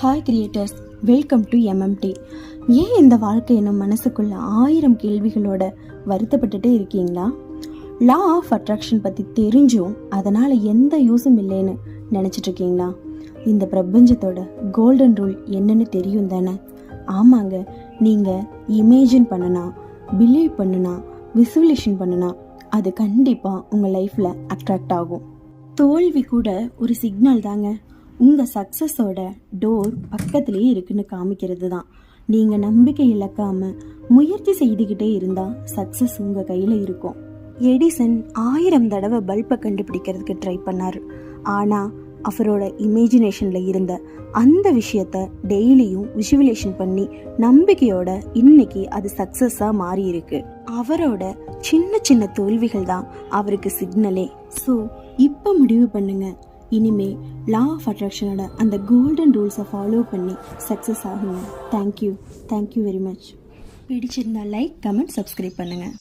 Hi creators welcome to MMT ஏன் இந்த வாழ்க்கை என்னும் மனசுக்குள்ள ஆயிரம் கேள்விகளோட வருத்தப்பட்டுட்டே இருக்கீங்களா? லா ஆஃப் அட்ராக்ஷன் பற்றி தெரிஞ்சும் அதனால் எந்த யூஸும் இல்லைன்னு நினச்சிட்டு இருக்கீங்களா? இந்த பிரபஞ்சத்தோட கோல்டன் ரூல் என்னன்னு தெரியும் தானே? ஆமாங்க நீங்கள் இமேஜின் பண்ணனா பிலீவ் பண்ணுனா விசுவலேஷன் பண்ணுனா அது கண்டிப்பாக உங்கள் லைஃப்பில் அட்ராக்ட் ஆகும். தோல்வி கூட ஒரு சிக்னல் தாங்க. உங்கள் சக்ஸஸோட டோர் பக்கத்துலேயே இருக்குன்னு காமிக்கிறது தான் நீங்கள் நம்பிக்கை இழக்காமல் முயற்சி செய்துக்கிட்டே இருந்தால் சக்ஸஸ் உங்கள் கையில் இருக்கும். எடிசன் ஆயிரம் தடவை பல்பை கண்டுபிடிக்கிறதுக்கு ட்ரை பண்ணார். ஆனால் அவரோட இமேஜினேஷனில் இருந்த அந்த விஷயத்த டெய்லியும் விஷுவலேஷன் பண்ணி நம்பிக்கையோட இன்னைக்கு அது சக்ஸஸாக மாறி இருக்கு அவரோட சின்ன சின்ன தோல்விகள் தான் அவருக்கு சிக்னலே ஸோ இப்போ முடிவு பண்ணுங்க. இனிமே லா ஆஃப் அட்ராக்ஷனோட அந்த கோல்டன் ரூல்ஸை ஃபாலோ பண்ணி சக்ஸஸ் ஆகுங்க. Thank you thank you very much பிடிச்சிருந்தா லைக் கமெண்ட் சப்ஸ்கிரைப் பண்ணுங்கள்